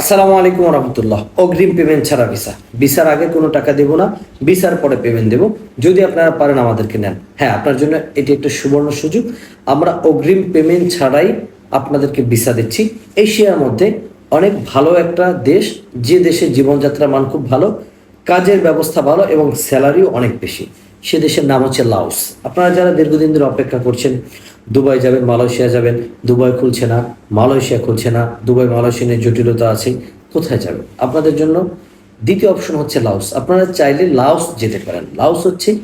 আসসালামু আলাইকুম রহমতুল্লাহ। অগ্রিম পেমেন্ট ছাড়া ভিসা ভিসার আগে কোনো টাকা দেবো না ভিসার পরে পেমেন্ট দেবো। যদি আপনারা পারেন আমাদেরকে নেন। হ্যাঁ আপনার জন্য এটি একটা সুবর্ণ সুযোগ। আমরা অগ্রিম পেমেন্ট ছাড়াই আপনাদেরকে ভিসা দিচ্ছি। এশিয়ার মধ্যে অনেক ভালো একটা দেশ, যে দেশের জীবনযাত্রার মান খুব ভালো, কাজের ব্যবস্থা ভালো এবং স্যালারিও অনেক বেশি। সে দেশের নাম হচ্ছে লাউস আপনারা যারা দীর্ঘদিন ধরে অপেক্ষা করছেন দুবাই যাবেন, মালয়েশিয়া যাবেন, দুবাই খুলছে না, মালয়েশিয়া খুলছে না, দুবাই, মালয়েশিয়া নিয়ে জটিলতা আছে, কোথায় যাবেন? আপনাদের জন্য দ্বিতীয় অপশন হচ্ছে লাওস। আপনারা চাইলে লাউস যেতে পারেন। লাউস হচ্ছে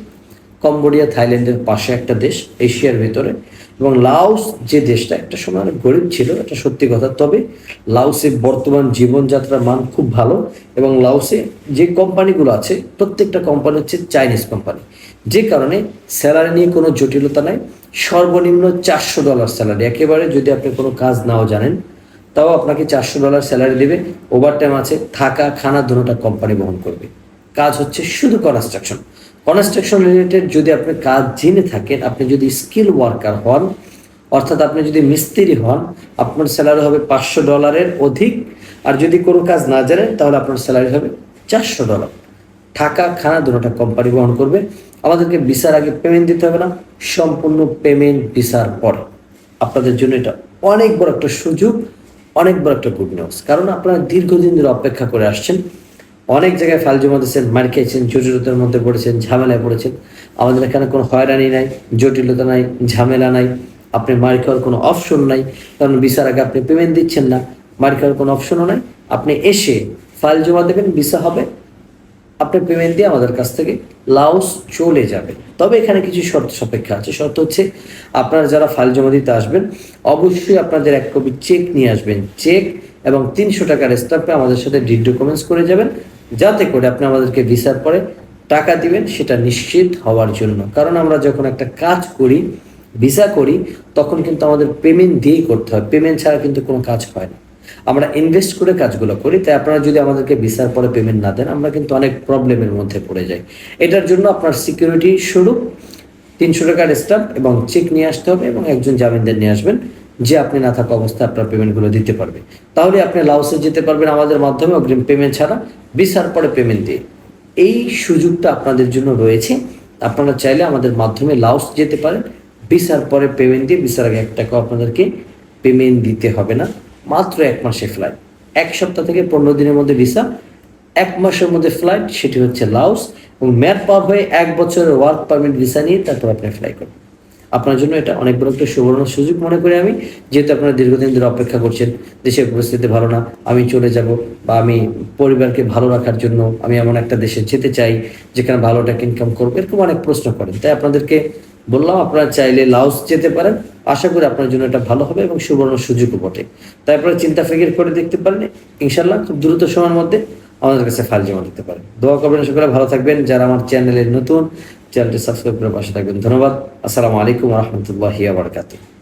কম্বোডিয়া, থাইল্যান্ডের পাশে একটা দেশ, এশিয়ার ভিতরে। এবং লাউস যে দেশটা, একটা সময় অনেক গরিব ছিল, এটা সত্যি কথা। তবে লাউসে বর্তমান জীবনযাত্রার মান খুব ভালো এবং লাউসে যে কোম্পানিগুলো আছে, প্রত্যেকটা কোম্পানি হচ্ছে চাইনিজ কোম্পানি। যে কারণে স্যালারি নিয়ে কোনো জটিলতা নাই। সর্বনিম্ন চারশো ডলার স্যালারি একেবারে যদি আপনি কোনো কাজ নাও জানেন, তাও আপনাকে চারশো ডলার স্যালারি দেবে। ওভারটাইম আছে, থাকা, খানা দুটোটা কোম্পানি বহন করবে। কাজ হচ্ছে শুধু কনস্ট্রাকশন কনস্ট্রাকশন রিলেটেড যদি আপনি কাজ জেনে থাকেন, আপনি যদি স্কিল ওয়ার্কার হন, অর্থাৎ আপনি যদি মিস্ত্রি হন, আপনার স্যালারি হবে পাঁচশো ডলারের অধিক। আর যদি কোনো কাজ না জানেন, তাহলে আপনার স্যালারি হবে চারশো ডলার থাকা খানা দুটোটা কোম্পানি বহন করবে। আমাদেরকে ভিসার আগে পেমেন্ট দিতে হবে না, সম্পূর্ণ পেমেন্ট ভিসার পরে। আপনাদের জন্য এটা অনেক বড় একটা সুযোগ, অনেক বড় একটা গুড নিউজ কারণ আপনারা দীর্ঘদিন ধরে অপেক্ষা করে আসছেন। অনেক জায়গায় ফাইল জমা দিয়েছেন, মার খেয়েছেন, জটিলতার মধ্যে পড়েছেন, ঝামেলায় পড়েছেন। আমাদের এখানে কোনো হয়রানি নাই, জটিলতা নাই, ঝামেলা নাই। আপনি মার খাওয়ার কোনো অপশন নাই, কারণ ভিসার আগে আপনি পেমেন্ট দিচ্ছেন না। মার খাওয়ার কোনো অপশনও নাই। আপনি এসে ফাইল জমা দেবেন, ভিসা হবে। আপনি পেমেন্ট দিয়ে আমাদের কাছ থেকে লাউস চলে যাবে। তবে এখানে কিছু শর্ত সাপেক্ষে আছে। শর্ত হচ্ছে, আপনারা যারা ফাইল জমা দিতে আসবেন, অবশ্যই আপনাদের এক কপি চেক নিয়ে আসবেন। চেক এবং তিনশো টাকার স্টাম্পে আমাদের সাথে ডিড ডকুমেন্টস করে যাবেন। যাতে করে আপনি আমাদেরকে ভিসার পরে টাকা দিবেন, সেটা নিশ্চিত হওয়ার জন্য। কারণ আমরা যখন একটা কাজ করি ভিসা করি, তখন কিন্তু আমাদের পেমেন্ট দিয়েই করতে হয়। পেমেন্ট ছাড়া কিন্তু কোনো কাজ হয় না। আমরা ইনভেস্ট করে কাজগুলো করি, তাই আপনারা যদি আমাদেরকে ভিসার পরে পেমেন্ট না দেন, আমরা কিন্তু অনেক প্রবলেমের মধ্যে পড়ে যাই। এটার জন্য আপনার সিকিউরিটি স্বরূপ তিনশো টাকার স্টাম্প এবং চেক নিয়ে আসতে হবে এবং একজন জামিনদার নিয়ে আসবেন, যে আপনি না থাকা অবস্থায় আপনার পেমেন্টগুলো দিতে পারবে। তাহলে আপনি লাউসে যেতে পারবেন আমাদের মাধ্যমে, অগ্রিম পেমেন্ট ছাড়া ভিসার পরে পেমেন্ট দিয়ে। এই সুযোগটা আপনাদের জন্য রয়েছে। আপনারা চাইলে আমাদের মাধ্যমে লাউস যেতে পারেন ভিসার পরে পেমেন্ট দিয়ে ভিসার আগে এক টাকা আপনাদেরকে পেমেন্ট দিতে হবে না। মাত্র এক মাসে ফ্লাইট এক সপ্তাহ থেকে পনেরো দিনের মধ্যে ভিসা এক মাসের মধ্যে ফ্লাইট সেটি হচ্ছে লাউস এবং ম্যাট পার হয়ে এক বছরের ওয়ার্ক পারমিট ভিসা নিয়ে তারপর আপনি ফ্লাই করবেন। আপনার জন্য এটা অনেক বড় একটা সুবর্ণ সুযোগ মনে করি আমি, যেহেতু আপনারা দীর্ঘদিন ধরে অপেক্ষা করছেন, দেশের পরিস্থিতি ভালো না, আমি চলে যাব, বা আমি পরিবারকে ভালো রাখার জন্য আমি এমন একটা দেশে যেতে চাই, যেখানে ভালো টাকা ইনকাম করব, এরকম অনেক প্রশ্ন করেন। তাই আপনাদেরকে বললাম, আপনারা চাইলে লাউস যেতে পারেন। আশা করি আপনার জন্য এটা ভালো হবে এবং সুবর্ণ সুযোগও বটে। তাই আপনারা চিন্তা ফিকির করে দেখতে পারেন। ইনশাল্লাহ খুব দ্রুত সময়ের মধ্যে আমাদের কাছে ফাইল জমা দিতে পারেন। দোয়া করবেন সকলে, ভালো থাকবেন। যারা আমার চ্যানেলের নতুন, চ্যানেলটি সাবস্ক্রাইব করে পাশে থাকবেন। ধন্যবাদ। আসসালামু আলাইকুম রহমতুল্লাহ বারকাতুহ।